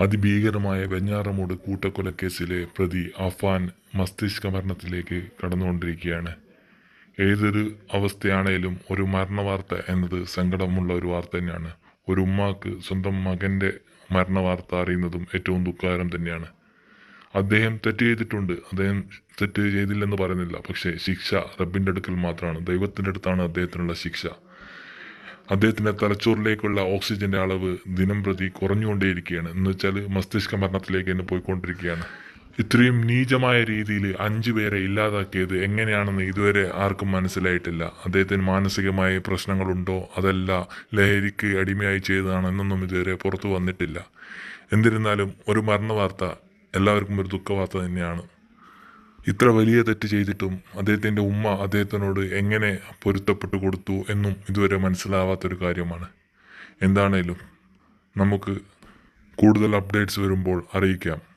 അതിഭീകരമായ വെഞ്ഞാറമൂട് കൂട്ടക്കൊലക്കേസിലെ പ്രതി അഫാൻ മസ്തിഷ്ക മരണത്തിലേക്ക് കടന്നുകൊണ്ടിരിക്കുകയാണ്. ഏതൊരു അവസ്ഥയാണേലും ഒരു മരണവാർത്ത എന്നത് സങ്കടമുള്ള ഒരു വാർത്ത തന്നെയാണ്. ഒരു ഉമ്മാക്ക് സ്വന്തം മകന്റെ മരണവാർത്ത അറിയുന്നതും ഏറ്റവും ദുഃഖകരം തന്നെയാണ്. അദ്ദേഹം തെറ്റ് ചെയ്തിട്ടുണ്ട്. അദ്ദേഹം തെറ്റ് ചെയ്തില്ലെന്ന് പറയുന്നില്ല. പക്ഷേ ശിക്ഷ റബ്ബിന്റെ അടുക്കൽ മാത്രമാണ്. ദൈവത്തിന്റെ അടുത്താണ് അദ്ദേഹത്തിനുള്ള ശിക്ഷ. അദ്ദേഹത്തിന്റെ തലച്ചോറിലേക്കുള്ള ഓക്സിജന്റെ അളവ് ദിനം പ്രതി കുറഞ്ഞുകൊണ്ടേയിരിക്കുകയാണ്. എന്ന് വെച്ചാൽ മസ്തിഷ്ക മരണത്തിലേക്ക് തന്നെ പോയിക്കൊണ്ടിരിക്കുകയാണ്. ഇത്രയും നീചമായ രീതിയിൽ അഞ്ചു പേരെ ഇല്ലാതാക്കിയത് എങ്ങനെയാണെന്ന് ഇതുവരെ ആർക്കും മനസ്സിലായിട്ടില്ല. അദ്ദേഹത്തിന് മാനസികമായ പ്രശ്നങ്ങളുണ്ടോ? അതല്ല ലഹരിക്ക് അടിമയായി ചെയ്തതാണ് എന്നൊന്നും ഇതുവരെ പുറത്തു വന്നിട്ടില്ല. എന്നിരുന്നാലും ഒരു മരണ വാർത്ത എല്ലാവർക്കും ഒരു ദുഃഖവാർത്ത തന്നെയാണ്. ഇത്ര വലിയ തെറ്റ് ചെയ്തിട്ടും അദ്ദേഹത്തിന്റെ ഉമ്മ അദ്ദേഹത്തിനോട് എങ്ങനെ പൊരുത്തപ്പെട്ടു കൊടുത്തു എന്നും ഇതുവരെ മനസ്സിലാവാത്തൊരു കാര്യമാണ്. എന്താണേലും നമുക്ക് കൂടുതൽ അപ്ഡേറ്റ്സ് വരുമ്പോൾ അറിയിക്കാം.